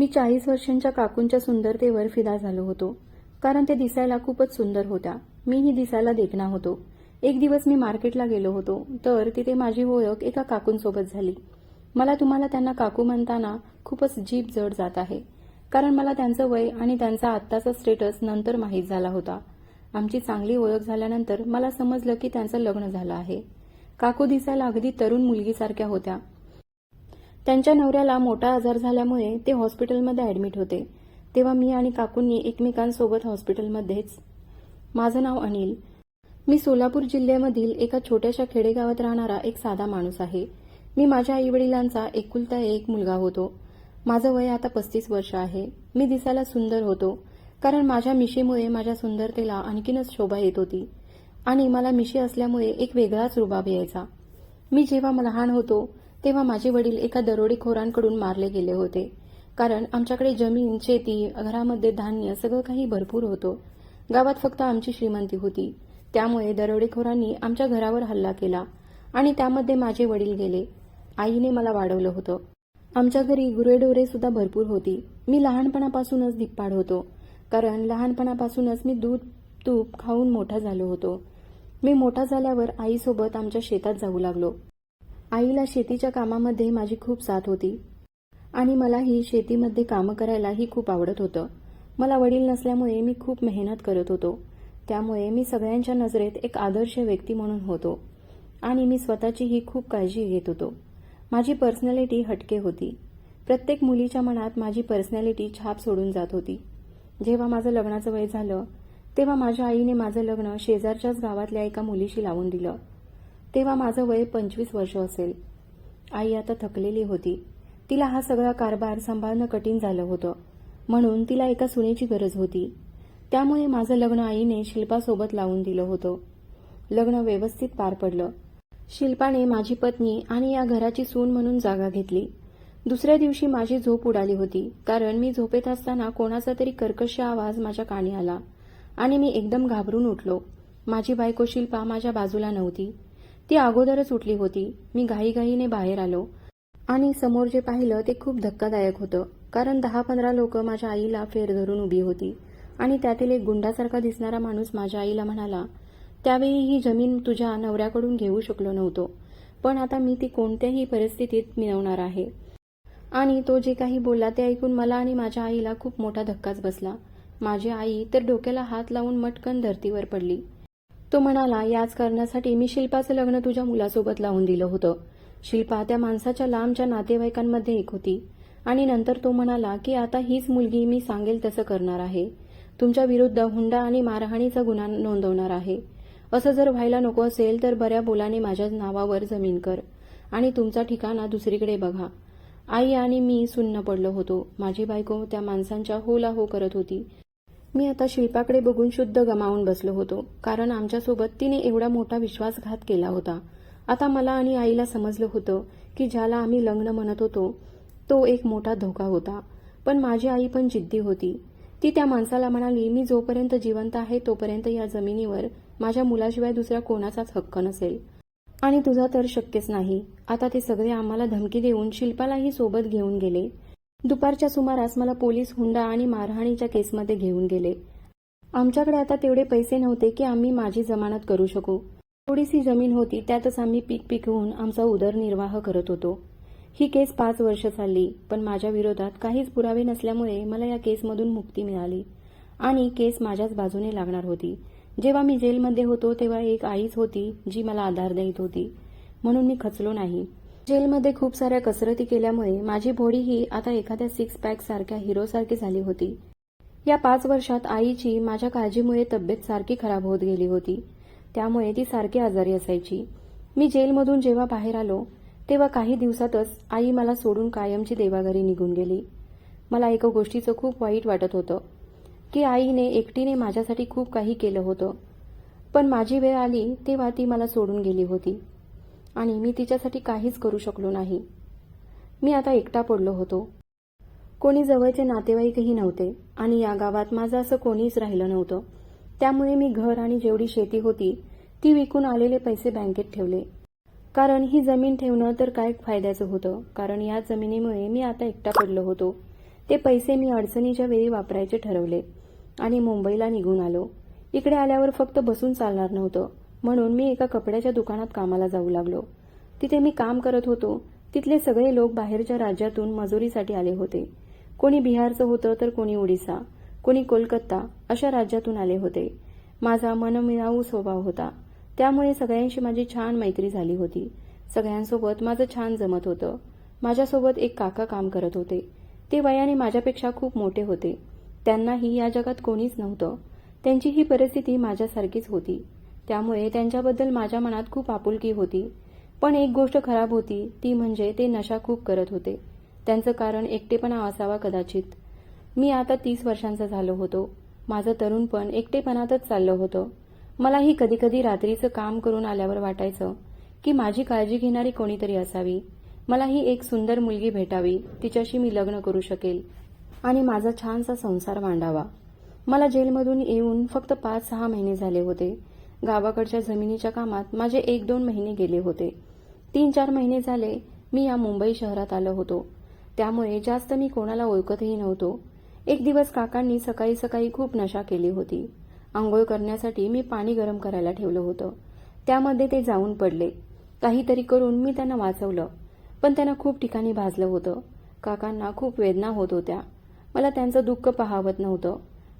मी चाळीस वर्षांच्या काकूंच्या सुंदरतेवर फिदा झालो होतो. कारण ते दिसायला खूपच सुंदर होत्या. मीही दिसायला देखणा होतो. एक दिवस मी मार्केटला गेलो होतो तर तिथे माझी ओळख एका काकूंसोबत झाली. मला तुम्हाला त्यांना काकू म्हणताना खूपच जीभ जड जात आहे. कारण मला त्यांचं वय आणि त्यांचा आत्ताचा स्टेटस नंतर माहीत झाला होता. आमची चांगली ओळख झाल्यानंतर मला समजलं की त्यांचं लग्न झालं आहे. काकू दिसायला अगदी तरुण मुलगीसारख्या होत्या. त्यांच्या नवऱ्याला मोठा आजार झाल्यामुळे ते हॉस्पिटलमध्ये ऍडमिट होते. तेव्हा मी आणि काकूंनी एकमेकांसोबत हॉस्पिटलमध्येच. माझं नाव अनिल. मी सोलापूर जिल्ह्यामधील एका छोट्याशा खेडेगावात राहणारा एक साधा माणूस आहे. मी माझ्या आईवडिलांचा एकुलता एक मुलगा होतो. माझं वय आता पस्तीस वर्ष आहे. मी दिसायला सुंदर होतो. कारण माझ्या मिशीमुळे माझ्या सुंदरतेला आणखीनच शोभा येत होती. आणि मला मिशी असल्यामुळे एक वेगळाच रुबाब यायचा. मी जेव्हा लहान होतो तेव्हा माझे वडील एका दरोडेखोरांकडून मारले गेले होते. कारण आमच्याकडे जमीन शेती घरामध्ये धान्य सगळं काही भरपूर होतं. गावात फक्त आमची श्रीमंती होती. त्यामुळे दरोडेखोरांनी आमच्या घरावर हल्ला केला आणि त्यामध्ये माझे वडील गेले. आईने मला वाढवलं होतं. आमच्या घरी गुरेढोरे सुद्धा भरपूर होती. मी लहानपणापासूनच धिप्पाड होतो. कारण लहानपणापासूनच मी दूध तूप खाऊन मोठा झालो होतो. मी मोठा झाल्यावर आईसोबत आमच्या शेतात जाऊ लागलो. आईला शेतीच्या कामामध्ये माझी खूप साथ होती. आणि मलाही शेतीमध्ये कामं करायलाही खूप आवडत होतं. मला वडील नसल्यामुळे मी खूप मेहनत करत होतो. त्यामुळे मी सगळ्यांच्या नजरेत एक आदर्श व्यक्ती म्हणून होतो. आणि मी स्वतःचीही खूप काळजी घेत होतो. माझी पर्सनॅलिटी हटके होती. प्रत्येक मुलीच्या मनात माझी पर्सनॅलिटी छाप सोडून जात होती. जेव्हा माझं लग्नाचं वय झालं तेव्हा माझ्या आईने माझं लग्न शेजारच्याच गावातल्या एका मुलीशी लावून दिलं. तेव्हा माझं वय पंचवीस वर्ष असेल. आई आता थकलेली होती. तिला हा सगळा कारभार सांभाळणं कठीण झालं होतं. म्हणून तिला एका सुनेची गरज होती. त्यामुळे माझं लग्न आईने शिल्पासोबत लावून दिलं होतं. लग्न व्यवस्थित पार पडलं. शिल्पाने माझी पत्नी आणि या घराची सून म्हणून जागा घेतली. दुसऱ्या दिवशी माझी झोप उडाली होती कारण मी झोपेत असताना कोणाचा तरी कर्कश आवाज माझ्या कानी आला आणि मी एकदम घाबरून उठलो. माझी बायको शिल्पा माझ्या बाजूला नव्हती. ती अगोदरच उठली होती. मी घाईघाईने बाहेर आलो. आणि समोर जे पाहिलं ते खूप धक्कादायक होतं कारण दहा पंधरा लोक माझ्या आईला फेर धरून उभी होती. आणि त्यातील एक गुंडासारखा दिसणारा माणूस माझ्या आईला म्हणाला त्यावेळी ही जमीन तुझ्या नवऱ्याकडून घेऊ शकलो नव्हतो पण आता मी ती कोणत्याही परिस्थितीत मिळवणार आहे. आणि तो जे काही बोलला ते ऐकून मला आणि माझ्या आईला खूप मोठा धक्काच बसला. माझी आई तर डोक्याला हात लावून मटकन धर्तीवर पडली. तो म्हणाला याच कारणासाठी मी शिल्पाचं लग्न तुझ्या मुलासोबत लावून दिलं होतं. शिल्पा त्या माणसाच्या लांबच्या नातेवाईकांमध्ये एक होती. आणि नंतर तो म्हणाला की आता हीच मुलगी मी सांगेल तसं करणार आहे. तुमच्या विरुद्ध हुंडा आणि मारहाणीचा गुन्हा नोंदवणार आहे. असं जर व्हायला नको असेल तर बऱ्या बोलाने माझ्या नावावर जमीन कर. आणि तुमचा ठिकाणा दुसरीकडे बघा. आई आणि मी सुन्न पडलो होतो. माझी बायको त्या माणसांच्या होला हो करत होती. मी आता शिल्पाकडे बघून शुद्ध गमावून बसलो होतो. कारण आमच्यासोबत तिने एवढा मोठा विश्वासघात केला होता. आता मला आणि आईला समजलं होतं की ज्याला आम्ही लग्न म्हणत होतो तो एक मोठा धोका होता. पण माझी आई पण जिद्दी होती. ती त्या माणसाला म्हणाली मी जोपर्यंत जिवंत आहे तोपर्यंत या जमिनीवर माझ्या मुलाशिवाय दुसरा कोणाचाच हक्क नसेल. आणि तुझा तर शक्यच नाही. आता ते सगळे आम्हाला धमकी देऊन शिल्पालाही सोबत घेऊन गेले. दुपारच्या सुमारास मला पोलीस हुंडा आणि मारहाणीच्या केसमध्ये घेऊन गेले. आमच्याकडे आता तेवढे पैसे नव्हते की आम्ही माझी जमानत करू शकू. थोडीशी जमीन होती त्यातच आम्ही पीक पिकवून आमचा उदरनिर्वाह करत होतो. ही केस पाच वर्ष चालली पण माझ्या विरोधात काहीच पुरावे नसल्यामुळे मला या केसमधून मुक्ती मिळाली आणि केस माझ्याच बाजूने लागणार होती. जेव्हा मी जेलमध्ये होतो तेव्हा एक आईच होती जी मला आधार देत होती. म्हणून मी खचलो नाही. जेलमध्ये खूप साऱ्या कसरती केल्यामुळे माझी बॉडी ही आता एखाद्या सिक्स पॅक सारख्या हिरोसारखी झाली होती. या पाच वर्षात आईची माझ्या काळजीमुळे तब्येत सारखी खराब होत गेली होती. त्यामुळे ती सारखी आजारी असायची. मी जेलमधून जेव्हा बाहेर आलो तेव्हा काही दिवसातच आई मला सोडून कायमची देवाघरी निघून गेली. मला एका गोष्टीचं खूप वाईट वाटत होतं की आईने एकटीने माझ्यासाठी खूप काही केलं होतं. पण माझी वेळ आली तेव्हा ती मला सोडून गेली होती. आणि मी तिच्यासाठी काहीच करू शकलो नाही. मी आता एकटा पडलो होतो. कोणी जवळचे नातेवाईकही नव्हते आणि या गावात माझं असं कोणीच राहिलं नव्हतं. त्यामुळे मी घर आणि जेवढी शेती होती ती विकून आलेले पैसे बँकेत ठेवले. कारण ही जमीन ठेवणं तर काय फायद्याचं होतं कारण या जमिनीमुळे मी आता एकटा पडलो होतो. ते पैसे मी अडचणीच्या वेळी वापरायचे ठरवले आणि मुंबईला निघून आलो. इकडे आल्यावर फक्त बसून चालणार नव्हतं. म्हणून मी एका कपड्याच्या दुकानात कामाला जाऊ लागलो. तिथे मी काम करत होतो. तिथले सगळे लोक बाहेरच्या राज्यातून मजुरीसाठी आले होते. कोणी बिहारचं होतं तर कोणी ओडिसा कोणी कोलकाता अशा राज्यातून आले होते. माझा मनमिळावू स्वभाव होता. त्यामुळे सगळ्यांशी माझी छान मैत्री झाली होती. सगळ्यांसोबत माझं छान जमत होतं. माझ्यासोबत एक काका काम करत होते. ते वयाने माझ्यापेक्षा खूप मोठे होते. त्यांनाही या जगात कोणीच नव्हतं. त्यांची ही परिस्थिती माझ्यासारखीच होती. त्यामुळे त्यांच्याबद्दल माझ्या मनात खूप आपुलकी होती. पण एक गोष्ट खराब होती ती म्हणजे ते नशा खूप करत होते. त्यांचं कारण एकटेपणा असावा कदाचित. मी आता तीस वर्षांचा झालो होतो. माझं तरुणपण एकटेपणातच चाललं होतं. मलाही कधीकधी रात्रीचं काम करून आल्यावर वाटायचं की माझी काळजी घेणारी कोणीतरी असावी. मलाही एक सुंदर मुलगी भेटावी तिच्याशी मी लग्न करू शकेल आणि माझा छानसा संसार मांडावा. मला जेलमधून येऊन फक्त पाच सहा महिने झाले होते. गावाकडच्या जमिनीच्या कामात माझे एक दोन महिने गेले होते. तीन चार महिने झाले मी या मुंबई शहरात आलो होतो. त्यामुळे जास्त मी कोणाला ओळखतही नव्हतो. एक दिवस काकांनी सकाळी सकाळी खूप नशा केली होती. आंघोळ करण्यासाठी मी पाणी गरम करायला ठेवलं होतं. त्यामध्ये ते जाऊन पडले. काहीतरी करून मी त्यांना वाचवलं. पण त्यांना खूप ठिकाणी भाजलं होतं. काकांना खूप वेदना होत होत्या. मला त्यांचं दुःख पहावत नव्हतं.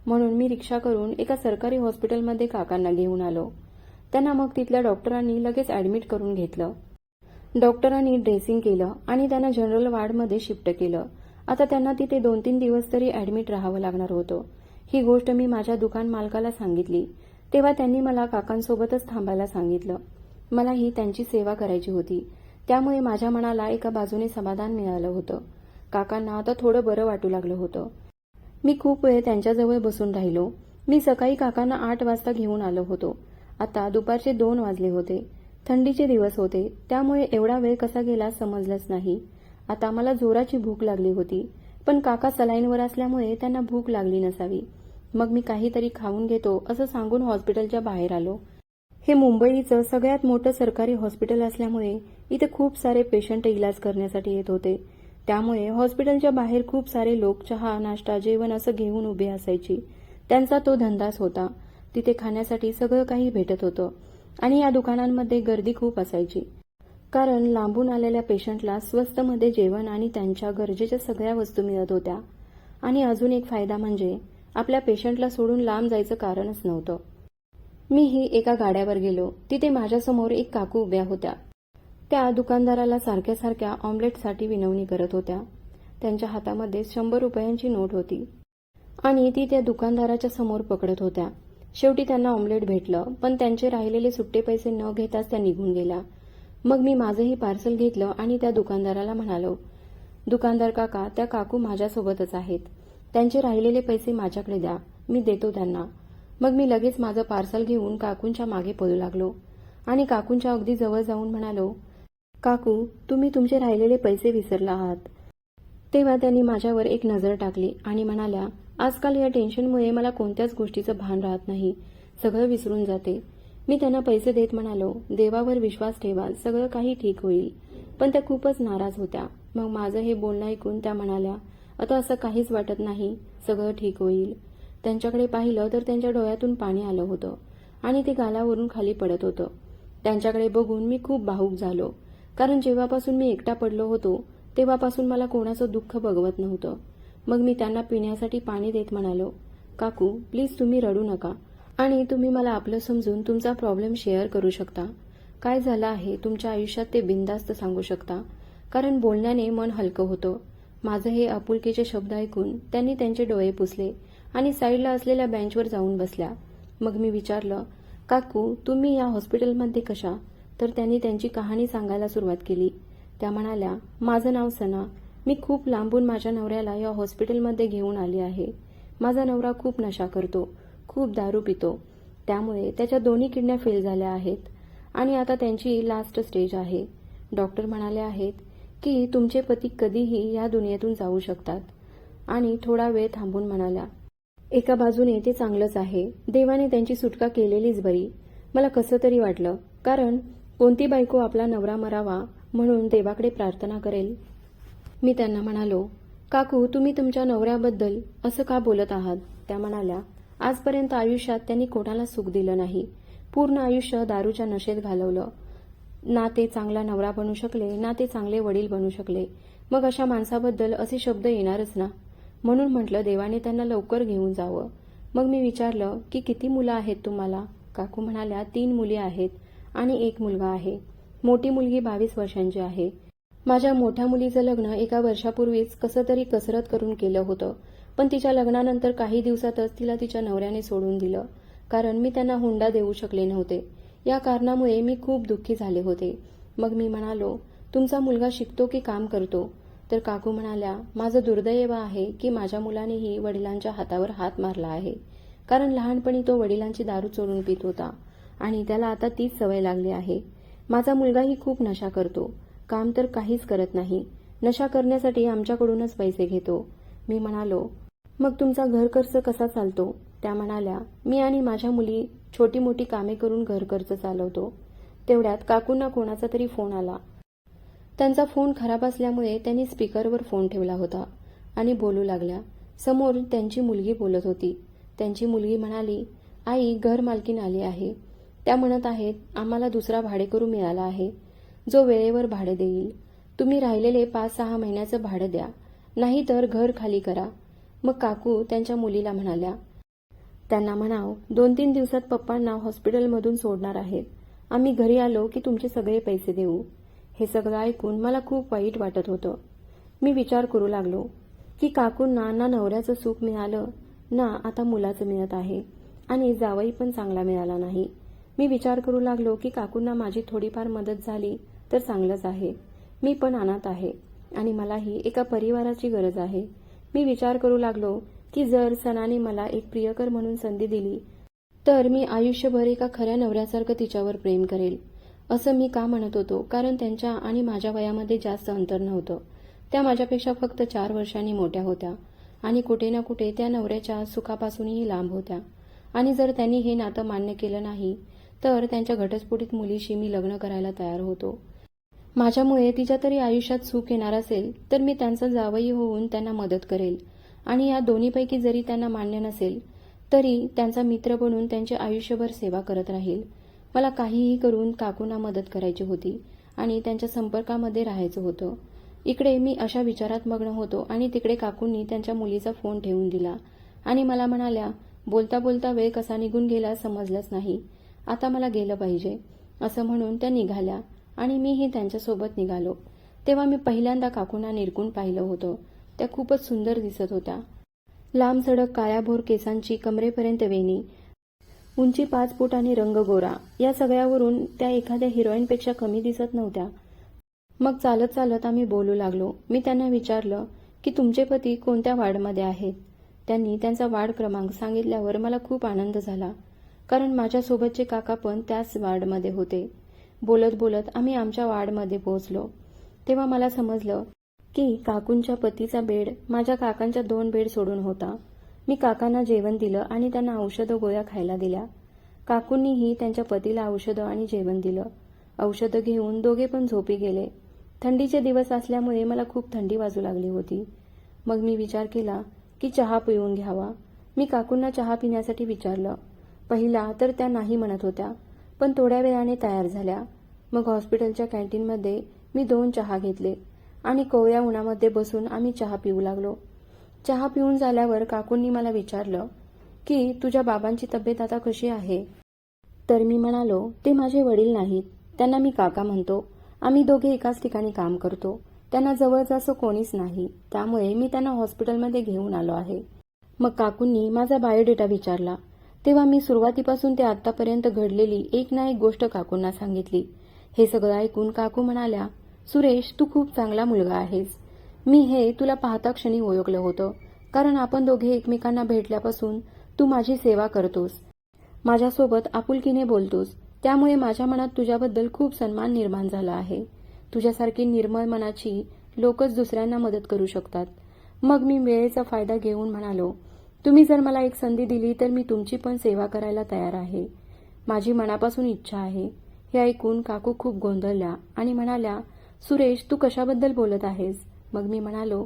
म्हणून मी रिक्षा करून एका सरकारी हॉस्पिटलमध्ये काकांना घेऊन आलो. त्यांना मग तिथल्या डॉक्टरांनी लगेच ऍडमिट करून घेतलं. डॉक्टरांनी ड्रेसिंग केलं आणि त्यांना जनरल वार्डमध्ये शिफ्ट केलं. आता त्यांना तिथे दोन तीन दिवस तरी ऍडमिट राहावं लागणार होतं. ही गोष्ट मी माझ्या दुकान मालकाला सांगितली. तेव्हा त्यांनी मला काकांसोबतच थांबायला सांगितलं. मलाही त्यांची सेवा करायची होती. त्यामुळे माझ्या मनाला एका बाजूने समाधान मिळालं होतं. काकांना आता थोडं बरं वाटू लागलं होतं. मी खूप वेळ त्यांच्याजवळ बसून राहिलो. मी सकाळी काकांना आठ वाजता घेऊन आलो होतो. आता दुपारचे दोन वाजले होते. थंडीचे दिवस होते. त्यामुळे एवढा वेळ कसा गेला समजलंच नाही. आता मला जोराची भूक लागली होती. पण काका सलाईनवर असल्यामुळे त्यांना भूक लागली नसावी. मग मी काहीतरी खाऊन घेतो असं सांगून हॉस्पिटलच्या बाहेर आलो. हे मुंबईचं सगळ्यात मोठं सरकारी हॉस्पिटल असल्यामुळे इथे खूप सारे पेशंट इलाज करण्यासाठी येत होते. त्यामुळे हॉस्पिटलच्या बाहेर खूप सारे लोक चहा नाश्ता जेवण असं घेऊन उभे असायची. त्यांचा तो धंदाच होता. तिथे खाण्यासाठी सगळं काही भेटत होतं. आणि या दुकानांमध्ये गर्दी खूप असायची. कारण लांबून आलेल्या पेशंटला स्वस्तमध्ये जेवण आणि त्यांच्या गरजेच्या सगळ्या वस्तू मिळत होत्या. आणि अजून एक फायदा म्हणजे आपल्या पेशंटला सोडून लांब जायचं कारणच नव्हतं. मीही एका गाड्यावर गेलो. तिथे माझ्यासमोर एक काकू उभ्या होत्या. त्या दुकानदाराला सारख्या सारख्या ऑमलेटसाठी विनवणी करत होत्या. त्यांच्या हातामध्ये शंभर रुपयांची नोट होती. आणि ती त्या दुकानदाराच्या समोर पकडत होत्या. शेवटी त्यांना ऑमलेट भेटलं पण त्यांचे राहिलेले सुट्टे पैसे न घेताच त्या निघून गेल्या. मग मी माझंही पार्सल घेतलं आणि त्या दुकानदाराला म्हणालो दुकानदार काका त्या काकू माझ्यासोबतच आहेत. त्यांचे राहिलेले पैसे माझ्याकडे द्या. मी देतो त्यांना. मग मी लगेच माझं पार्सल घेऊन काकूंच्या मागे पळू लागलो. आणि काकूंच्या अगदी जवळ जाऊन म्हणालो काकू तुम्ही तुमचे राहिलेले पैसे विसरला आहात. तेव्हा त्यांनी माझ्यावर एक नजर टाकली आणि म्हणाल्या आजकाल या टेन्शनमुळे मला कोणत्याच गोष्टीचं भान राहत नाही. सगळं विसरून जाते. मी त्यांना पैसे देत म्हणालो देवावर विश्वास ठेवा सगळं काही ठीक होईल. पण त्या खूपच नाराज होत्या. मग माझं हे बोलणं ऐकून त्या म्हणाल्या आता असं काहीच वाटत नाही. सगळं ठीक होईल. त्यांच्याकडे पाहिलं तर त्यांच्या डोळ्यातून पाणी आलं होतं आणि ते गालावरून खाली पडत होतं. त्यांच्याकडे बघून मी खूप भाऊक झालो. कारण जेव्हापासून मी एकटा पडलो होतो तेव्हापासून मला कोणाचं दुःख बघवत नव्हतं. मग मी त्यांना पिण्यासाठी पाणी देत म्हणालो काकू प्लीज तुम्ही रडू नका आणि तुम्ही मला आपलं समजून तुमचा प्रॉब्लेम शेअर करू शकता. काय झालं आहे तुमच्या आयुष्यात ते बिंदास्त सांगू शकता? कारण बोलण्याने मन हलकं होतं. माझं हे आपुलकीचे शब्द ऐकून त्यांनी त्यांचे डोळे पुसले आणि साईडला असलेल्या बेंचवर जाऊन बसल्या. मग मी विचारलं काकू तुम्ही या हॉस्पिटलमध्ये कशा? तर त्यांनी त्यांची कहाणी सांगायला सुरुवात केली. त्या म्हणाल्या माझं नाव सना. मी खूप लांबून माझ्या नवऱ्याला या हॉस्पिटलमध्ये घेऊन आली आहे. माझा नवरा खूप नशा करतो खूप दारू पितो. त्यामुळे त्याच्या दोन्ही किडण्या फेल झाल्या आहेत आणि आता त्यांची लास्ट स्टेज आहे. डॉक्टर म्हणाले आहेत की तुमचे पती कधीही या दुनियेतून जाऊ शकतात. आणि थोडा वेळ थांबून म्हणाल्या एका बाजूने ते चांगलंच आहे. देवाने त्यांची सुटका केलेलीच बरी. मला कसं तरी वाटलं. कारण कोणती बायको आपला नवरा मरावा म्हणून देवाकडे प्रार्थना करेल? मी त्यांना म्हणालो काकू तुम्ही तुमच्या नवऱ्याबद्दल असं का बोलत आहात? त्या म्हणाल्या आजपर्यंत आयुष्यात त्यांनी कोणाला सुख दिलं नाही. पूर्ण आयुष्य दारूच्या नशेत घालवलं. ना ते चांगला नवरा बनू शकले ना ते चांगले वडील बनू शकले. मग अशा माणसाबद्दल असे शब्द येणारच ना. म्हणून म्हटलं देवाने त्यांना लवकर घेऊन जावं. मग मी विचारलं की किती मुलं आहेत तुम्हाला? काकू म्हणाल्या तीन मुली आहेत. आणि एक मुलगा आहे. मोठी मुलगी बावीस वर्षांची आहे. माझ्या मोठ्या मुलीचं लग्न एका वर्षापूर्वीच कसं तरी कसरत करून केलं होतं. पण तिच्या लग्नानंतर काही दिवसातच तिला तिच्या नवऱ्याने सोडून दिलं. कारण मी त्यांना हुंडा देऊ शकले नव्हते. या कारणामुळे मी खूप दुःखी झाले होते. मग मी म्हणालो तुमचा मुलगा शिकतो की काम करतो? तर काकू म्हणाल्या माझं दुर्दैव आहे की माझ्या मुलानेही वडिलांच्या हातावर हात मारला आहे. कारण लहानपणी तो वडिलांची दारू चोरून पित होता. आणि त्याला आता तीच सवय लागली आहे. माझा मुलगाही खूप नशा करतो. काम तर काहीच करत नाही. नशा करण्यासाठी आमच्याकडूनच पैसे घेतो. मी म्हणालो मग तुमचा घरखर्च कसा चालतो? त्या म्हणाल्या मी आणि माझ्या मुली छोटी मोठी कामे करून घरखर्च चालवतो. तेवढ्यात काकूंना कोणाचा तरी फोन आला. त्यांचा फोन खराब असल्यामुळे त्यांनी स्पीकरवर फोन ठेवला होता आणि बोलू लागल्या. समोर त्यांची मुलगी बोलत होती. त्यांची मुलगी म्हणाली आई घर मालकीन आली आहे. त्या म्हणत आहेत आम्हाला दुसरा भाडेकरू मिळाला आहे. जो वेळेवर भाडे देईल. तुम्ही राहिलेले पाच सहा महिन्याचं भाडं द्या. नाहीतर घर खाली करा. मग काकू त्यांच्या मुलीला म्हणाल्या त्यांना म्हणाव दोन तीन दिवसात पप्पांना हॉस्पिटलमधून सोडणार आहेत. आम्ही घरी आलो की तुमचे सगळे पैसे देऊ. हे सगळं ऐकून मला खूप वाईट वाटत होतं. मी विचार करू लागलो की काकूंना ना नवऱ्याचं सुख मिळालं ना आता मुलाचं मिळत आहे. आणि जावई पण चांगला मिळाला नाही. मी विचार करू लागलो की काकूंना माझी थोडीफार मदत झाली तर चांगलंच आहे. मी पण अनाथ आहे आणि मलाही एका परिवाराची गरज आहे. मी विचार करू लागलो की जर सणाने मला एक प्रियकर म्हणून संधी दिली तर मी आयुष्यभर एका खऱ्या नवऱ्यासारखं तिच्यावर प्रेम करेल. असं मी का म्हणत होतो? कारण त्यांच्या आणि माझ्या वयामध्ये जास्त अंतर नव्हतं. त्या माझ्यापेक्षा फक्त चार वर्षांनी मोठ्या होत्या आणि कुठे ना कुठे त्या नवऱ्याच्या सुखापासूनही लांब होत्या. आणि जर त्यांनी हे नातं मान्य केलं नाही तर त्यांच्या घटस्फोटीत मुलीशी मी लग्न करायला तयार होतो. माझ्यामुळे तिच्या तरी आयुष्यात सुख येणार असेल तर मी त्यांचा जावई होऊन त्यांना मदत करेल. आणि या दोन्हीपैकी जरी त्यांना मान्य नसेल तरी त्यांचा मित्र बनून त्यांचे आयुष्यभर सेवा करत राहील. मला काहीही करून काकूंना मदत करायची होती आणि त्यांच्या संपर्कामध्ये राहायचं होतं. इकडे मी अशा विचारात मग्न होतो आणि तिकडे काकूंनी त्यांच्या मुलीचा फोन ठेवून दिला. आणि मला म्हणाल्या बोलता बोलता वेळ कसा निघून गेला समजलंच नाही. आता मला गेलं पाहिजे. असं म्हणून त्या निघाल्या आणि मीही त्यांच्यासोबत निघालो. तेव्हा मी पहिल्यांदा काकूंना निरकून पाहिलं होतं. त्या खूपच सुंदर दिसत होत्या. लांब सडक काळ्याभोर केसांची कमरेपर्यंत वेणी उंची पाच फूट आणि रंग गोरा. या सगळ्यावरून त्या एखाद्या हिरोईनपेक्षा कमी दिसत नव्हत्या. मग चालत चालत आम्ही बोलू लागलो. मी त्यांना विचारलं की तुमचे पती कोणत्या वार्डमध्ये आहेत? त्यांनी त्यांचा वार्ड क्रमांक सांगितल्यावर मला खूप आनंद झाला. कारण माझ्यासोबतचे काका पण त्याच वार्डमध्ये होते. बोलत बोलत आम्ही आमच्या वार्डमध्ये पोहोचलो. तेव्हा मला समजलं की काकूंच्या पतीचा बेड माझ्या काकांच्या दोन बेड सोडून होता. मी काकांना जेवण दिलं आणि त्यांना औषधं गोळ्या खायला दिल्या. काकूंनीही त्यांच्या पतीला औषधं आणि जेवण दिलं. औषधं घेऊन दोघे पण झोपी गेले. थंडीचे दिवस असल्यामुळे मला खूप थंडी वाजू लागली होती. मग मी विचार केला की चहा पिऊन घ्यावा. मी काकूंना चहा पिण्यासाठी विचारलं. पहिला तर त्या नाही म्हणत होत्या पण थोड्या वेळाने तयार झाल्या. मग हॉस्पिटलच्या कॅन्टीनमध्ये मी दोन चहा घेतले आणि कोवळ्या उन्हामध्ये बसून आम्ही चहा पिऊ लागलो. चहा पिऊन झाल्यावर काकूंनी मला विचारलं की तुझ्या बाबांची तब्येत आता कशी आहे? तर मी म्हणालो ते माझे वडील नाहीत. त्यांना मी काका म्हणतो. आम्ही दोघे एकाच ठिकाणी काम करतो. त्यांना जवळचं असं कोणीच नाही. त्यामुळे मी त्यांना हॉस्पिटलमध्ये घेऊन आलो आहे. मग काकूंनी माझा बायोडेटा विचारला तेव्हा मी सुरुवातीपासून ते आतापर्यंत घडलेली एक ना एक गोष्ट काकूंना सांगितली. हे सगळं ऐकून काकू म्हणाल्या सुरेश तू खूप चांगला मुलगा आहेस. मी हे तुला पाहता क्षणी ओळखलं होतं. कारण आपण दोघे एकमेकांना भेटल्यापासून तू माझी सेवा करतोस. माझ्यासोबत आपुलकीने बोलतोस. त्यामुळे माझ्या मनात तुझ्याबद्दल खूप सन्मान निर्माण झाला आहे. तुझ्यासारखी निर्मळ मनाची लोकच दुसऱ्यांना मदत करू शकतात. मग मी वेळेचा फायदा घेऊन म्हणालो तुम्ही जर मला एक संधी दिली तर मी तुमची पण सेवा करायला तयार आहे. माझी मनापासून इच्छा आहे. हे ऐकून काकू खूप गोंधळल्या आणि म्हणाल्या सुरेश तू कशाबद्दल बोलत आहेस? मग मी म्हणालो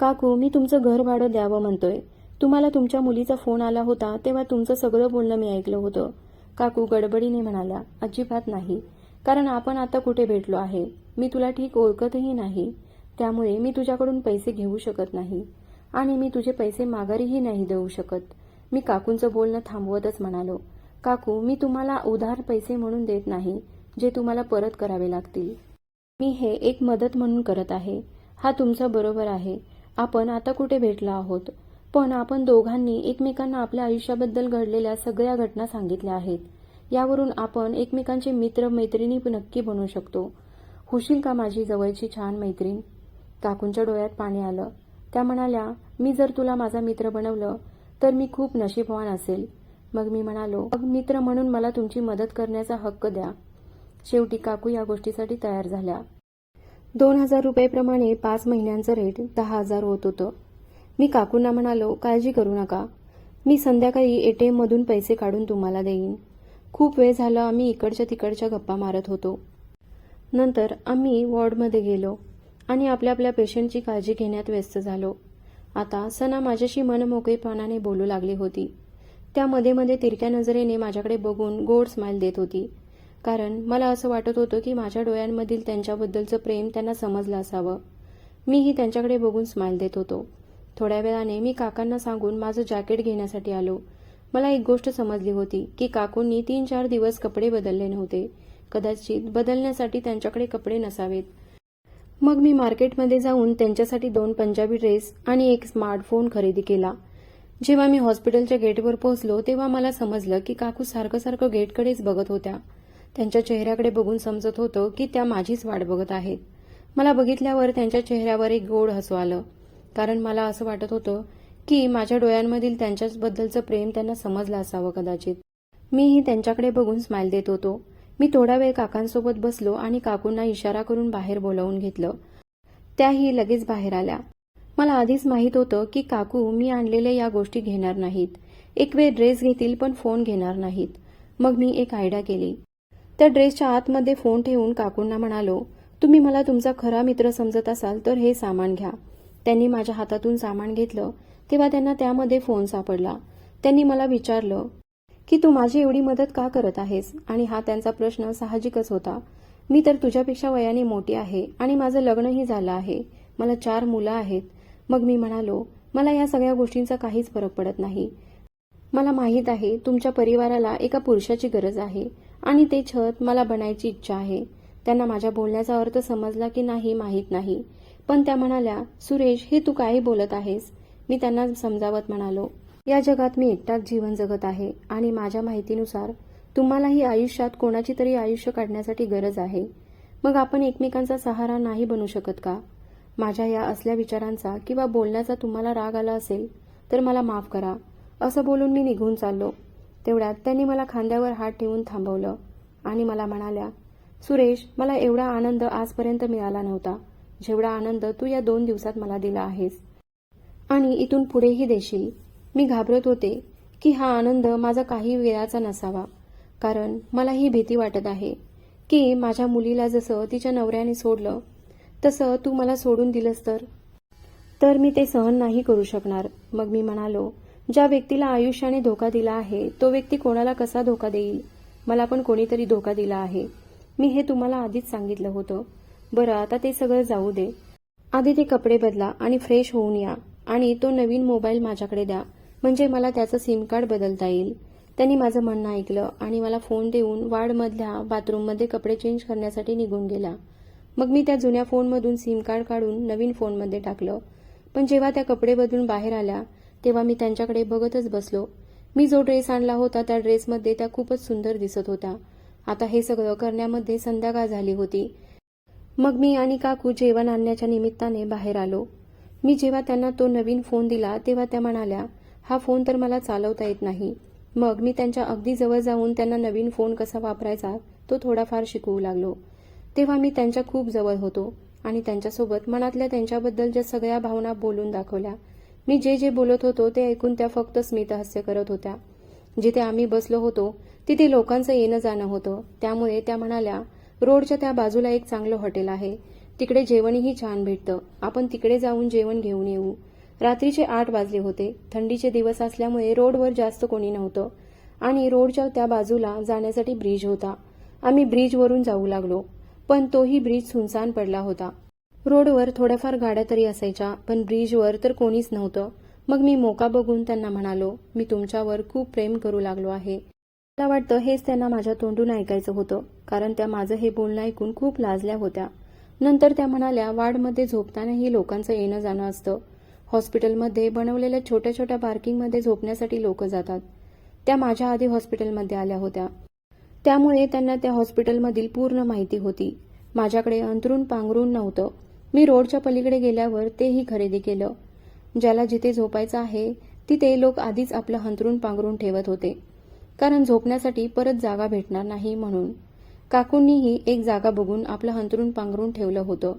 काकू मी तुमचं घर भाडं द्यावं म्हणतोय. तुम्हाला तुमच्या मुलीचा फोन आला होता तेव्हा तुमचं सगळं बोलणं मी ऐकलं होतं. काकू गडबडीने म्हणाल्या अजिबात नाही. कारण आपण आता कुठे भेटलो आहे? मी तुला ठीक ओळखतही नाही. त्यामुळे मी तुझ्याकडून पैसे घेऊ शकत नाही. आणि मी तुझे पैसे माघारीही नाही देऊ शकत. मी काकूंचं बोलणं थांबवतच म्हणालो. काकू मी तुम्हाला उधार पैसे म्हणून देत नाही जे तुम्हाला परत करावे लागतील. मी हे एक मदत म्हणून करत आहे. हा तुमचा बरोबर आहे. आपण आता कुठे भेटला आहोत? पण आपण दोघांनी एकमेकांना आपल्या आयुष्याबद्दल घडलेल्या सगळ्या घटना सांगितल्या आहेत. यावरून आपण एकमेकांचे मित्र मैत्रिणी नक्की बनू शकतो. होशील का माझी जवळची छान मैत्रीण? काकूंच्या डोळ्यात पाणी आलं. त्या म्हणाल्या मी जर तुला माझा मित्र बनवलं तर मी खूप नशीबवान असेल. मग मी म्हणालो मग मित्र म्हणून मला तुमची मदत करण्याचा हक्क द्या. शेवटी काकू या गोष्टीसाठी तयार झाल्या. दोन हजार रुपयेप्रमाणे पाच महिन्यांचं रेट दहा हजार होत होतं. मी काकूंना म्हणालो काळजी करू नका. मी संध्याकाळी एटीएम मधून पैसे काढून तुम्हाला देईन. खूप वेळ झाला आम्ही इकडच्या तिकडच्या गप्पा मारत होतो. नंतर आम्ही वॉर्डमध्ये गेलो. आणि आपल्या आपल्या पेशंटची काळजी घेण्यात व्यस्त झालो. आता सना माझ्याशी मनमोकळेपणाने बोलू लागली होती. त्या मध्ये मध्ये तिरक्या नजरेने माझ्याकडे बघून गोड स्माईल देत होती. कारण मला असं वाटत होतं की माझ्या डोळ्यांमधील त्यांच्याबद्दलचं प्रेम त्यांना समजलं असावं. मीही त्यांच्याकडे बघून स्माईल देत होतो. थोड्या वेळाने मी काकांना सांगून माझं जॅकेट घेण्यासाठी आलो. मला एक गोष्ट समजली होती की काकूंनी तीन चार दिवस कपडे बदलले नव्हते. कदाचित बदलण्यासाठी त्यांच्याकडे कपडे नसावेत. मग मी मार्केटमध्ये जाऊन त्यांच्यासाठी दोन पंजाबी ड्रेस आणि एक स्मार्टफोन खरेदी केला. जेव्हा मी हॉस्पिटलच्या गेटवर पोहोचलो तेव्हा मला समजलं की काकू सारखं सारखं गेटकडेच बघत होत्या. त्यांच्या चेहऱ्याकडे बघून समजत होतं की त्या माझीच वाट बघत आहेत. मला बघितल्यावर त्यांच्या चेहऱ्यावर एक गोड हसू आलं. कारण मला असं वाटत होतं की माझ्या डोळ्यांमधील त्यांच्याबद्दलचं प्रेम त्यांना समजलं असावं कदाचित. मीही त्यांच्याकडे बघून स्माईल देत होतो. मी थोडा वेळ काकांसोबत बसलो आणि काकूंना इशारा करून बाहेर बोलावून घेतलं. त्याही लगेच बाहेर आल्या. मला आधीच माहीत होतं की काकू मी आणलेल्या या गोष्टी घेणार नाहीत. एक वेळ ड्रेस घेतील पण फोन घेणार नाहीत. मग मी एक आयडिया केली. त्या ड्रेसच्या आतमध्ये फोन ठेवून काकूंना म्हणालो तुम्ही मला तुमचा खरा मित्र समजत असाल तर हे सामान घ्या. त्यांनी माझ्या हातातून सामान घेतलं तेव्हा त्यांना त्यामध्ये फोन सापडला. त्यांनी मला विचारलं की तू माझी एवढी मदत का करत आहेस? आणि हा त्यांचा प्रश्न साहजिकच होता. मी तर तुझ्यापेक्षा वयाने मोठी आहे आणि माझं लग्नही झालं आहे. मला चार मुलं आहेत. मग मी म्हणालो मला या सगळ्या गोष्टींचा काहीच फरक पडत नाही. मला माहीत आहे तुमच्या परिवाराला एका पुरुषाची गरज आहे आणि ते छत मला बनायची इच्छा आहे. त्यांना माझ्या बोलण्याचा अर्थ समजला की नाही माहीत नाही. पण त्या म्हणाल्या सुरेश हे तू काही बोलत आहेस? मी त्यांना समजावत म्हणालो या जगात मी एकटाच जीवन जगत आहे आणि माझ्या माहितीनुसार तुम्हालाही आयुष्यात कोणाची तरी आयुष्य काढण्यासाठी गरज आहे. मग आपण एकमेकांचा सहारा नाही बनू शकत का? माझ्या या असल्या विचारांचा किंवा बोलण्याचा तुम्हाला राग आला असेल तर मला माफ करा. असं बोलून मी निघून चाललो. तेवढ्यात त्यांनी मला खांद्यावर हात ठेवून थांबवलं आणि मला म्हणाल्या सुरेश मला एवढा आनंद आजपर्यंत मिळाला नव्हता. जेवढा आनंद तू या दोन दिवसात मला दिला आहेस आणि इथून पुढेही देशील. मी घाबरत होते की हा आनंद माझा काही वेळाचा नसावा. कारण मला ही भीती वाटत आहे की माझ्या मुलीला जसं तिच्या नवऱ्याने सोडलं तसं तू मला सोडून दिलंस तर? तर मी ते सहन नाही करू शकणार. मग मी म्हणालो ज्या व्यक्तीला आयुष्याने धोका दिला आहे तो व्यक्ती कोणाला कसा धोका देईल? मला पण कोणीतरी धोका दिला आहे. मी हे तुम्हाला आधीच सांगितलं होतं. बरं आता ते सगळं जाऊ दे. आधी ते कपडे बदला आणि फ्रेश होऊन या. आणि तो नवीन मोबाईल माझ्याकडे द्या. म्हणजे मला त्याचं सिम कार्ड बदलता येईल. त्यांनी माझं म्हणणं ऐकलं आणि मला फोन देऊन वाडमधल्या बाथरूममध्ये कपडे चेंज करण्यासाठी निघून गेला. मग मी त्या जुन्या फोनमधून सिम कार्ड काढून नवीन फोनमध्ये टाकलं. पण जेव्हा त्या कपडे बदलून बाहेर आल्या तेव्हा मी त्यांच्याकडे बघतच बसलो. मी जो ड्रेस आणला होता त्या ड्रेसमध्ये त्या खूपच सुंदर दिसत होत्या. आता हे सगळं करण्यामध्ये संध्याकाळ झाली होती. मग मी आणि काकू जेवण आणण्याच्या निमित्ताने बाहेर आलो. मी जेव्हा त्यांना तो नवीन फोन दिला तेव्हा त्या म्हणाल्या हा फोन तर मला चालवता येत नाही. मग मी त्यांच्या अगदी जवळ जाऊन त्यांना नवीन फोन कसा वापरायचा तो थोडाफार शिकवू लागलो. तेव्हा मी त्यांच्या खूप जवळ होतो आणि त्यांच्यासोबत मनातल्या त्यांच्याबद्दलच्या सगळ्या भावना बोलून दाखवल्या. मी जे जे बोलत होतो ते ऐकून त्या फक्त स्मितहास्य करत होत्या. जिथे आम्ही बसलो होतो तिथे लोकांचं येणं जाणं होतं. त्यामुळे त्या म्हणाल्या रोडच्या त्या बाजूला एक चांगलं हॉटेल आहे. तिकडे जेवणही छान भेटतं. आपण तिकडे जाऊन जेवण घेऊन येऊ. रात्रीचे आठ वाजले होते. थंडीचे दिवस असल्यामुळे रोडवर जास्त कोणी नव्हतं. आणि रोडच्या त्या बाजूला जाण्यासाठी ब्रिज होता. आम्ही ब्रिजवरून जाऊ लागलो पण तोही ब्रिज सुनसान पडला होता. रोडवर थोड्याफार गाड्या तरी असायच्या पण ब्रिजवर तर कोणीच नव्हतं. मग मी मोका बघून त्यांना म्हणालो मी तुमच्यावर खूप प्रेम करू लागलो आहे. मला वाटतं हेच त्यांना माझ्या तोंडून ऐकायचं होतं कारण त्या माझं हे बोलणं ऐकून खूप लाजल्या होत्या. नंतर त्या म्हणाल्या वाडमध्ये झोपतानाही लोकांचं येणं जाणं असतं. हॉस्पिटलमध्ये बनवलेल्या छोट्या छोट्या पार्किंगमध्ये झोपण्यासाठी लोक जातात. त्या माझ्या आधी हॉस्पिटलमध्ये आल्या होत्या. त्यामुळे त्यांना त्या हॉस्पिटलमधील पूर्ण माहिती होती. माझ्याकडे अंतरून पांघरून नव्हतं. मी रोडच्या पलीकडे गेल्यावर तेही खरेदी केलं. ज्याला जिथे झोपायचं आहे तिथे लोक आधीच आपलं हंतरून पांघरून ठेवत होते. कारण झोपण्यासाठी परत जागा भेटणार नाही म्हणून. काकूंनीही एक जागा बघून आपलं हंतरून पांघरून ठेवलं होतं.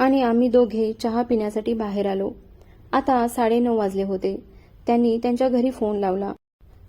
आणि आम्ही दोघे चहा पिण्यासाठी बाहेर आलो. आता साडेनऊ वाजले होते. त्यांनी त्यांच्या घरी फोन लावला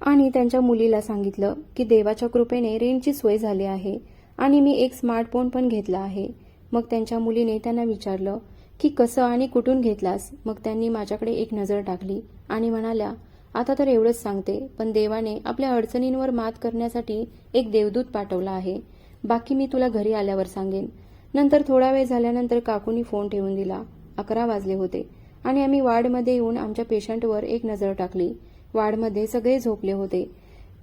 आणि त्यांच्या मुलीला सांगितलं की देवाच्या कृपेने रेंजची सोय झाली आहे आणि मी एक स्मार्टफोन पण घेतला आहे. मग त्यांच्या मुलीने त्यांना विचारलं की कसं आणि कुठून घेतलास? मग त्यांनी माझ्याकडे एक नजर टाकली आणि म्हणाल्या आता तर एवढंच सांगते पण देवाने आपल्या अडचणींवर मात करण्यासाठी एक देवदूत पाठवला आहे. बाकी मी तुला घरी आल्यावर सांगेन. नंतर थोडा वेळ झाल्यानंतर काकूनी फोन ठेवून दिला. अकरा वाजले होते आणि आम्ही वार्डमध्ये येऊन आमच्या पेशंटवर एक नजर टाकली. वार्डमध्ये सगळे झोपले होते.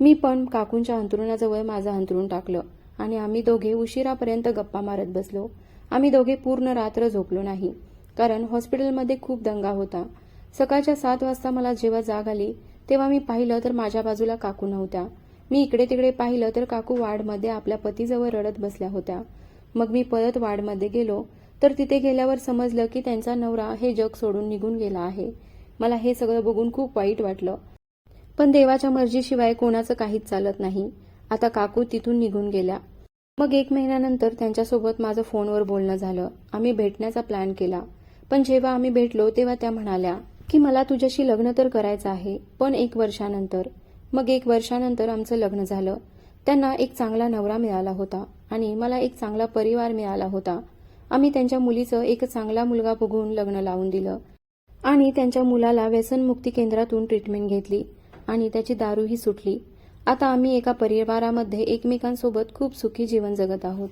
मी पण काकूंच्या अंतरुणाजवळ माझं अंतरुण टाकलं आणि आम्ही दोघे उशिरापर्यंत गप्पा मारत बसलो. आम्ही दोघे पूर्ण रात्र झोपलो नाही कारण हॉस्पिटलमध्ये खूप दंगा होता. सकाळच्या सात वाजता मला जेव्हा जाग आली तेव्हा मी पाहिलं तर माझ्या बाजूला काकू नव्हत्या. मी इकडे तिकडे पाहिलं तर काकू वार्डमध्ये आपल्या पतीजवळ रडत बसल्या होत्या. मग मी परत वाडमध्ये गेलो. तर तिथे गेल्यावर समजलं की त्यांचा नवरा हे जग सोडून निघून गेला आहे. मला हे सगळं बघून खूप वाईट वाटलं. पण देवाच्या मर्जीशिवाय कोणाचं काहीच चालत नाही. आता काकू तिथून निघून गेल्या. मग एक महिन्यानंतर त्यांच्यासोबत माझं फोनवर बोलणं झालं. आम्ही भेटण्याचा प्लॅन केला. पण जेव्हा आम्ही भेटलो तेव्हा त्या म्हणाल्या की मला तुझ्याशी लग्न तर करायचं आहे पण एक वर्षानंतर. मग एक वर्षानंतर आमचं लग्न झालं. त्यांना एक चांगला नवरा मिळाला होता आणि मला एक चांगला परिवार मिळाला होता. आम्ही त्यांच्या मुलीचं एक चांगला मुलगा बघून लग्न लावून दिलं. आणि त्यांच्या मुलाला व्यसनमुक्ती केंद्रातून ट्रीटमेंट घेतली आणि त्याची दारूही सुटली. आता आम्ही एका परिवारामध्ये एकमेकांसोबत खूप सुखी जीवन जगत आहोत.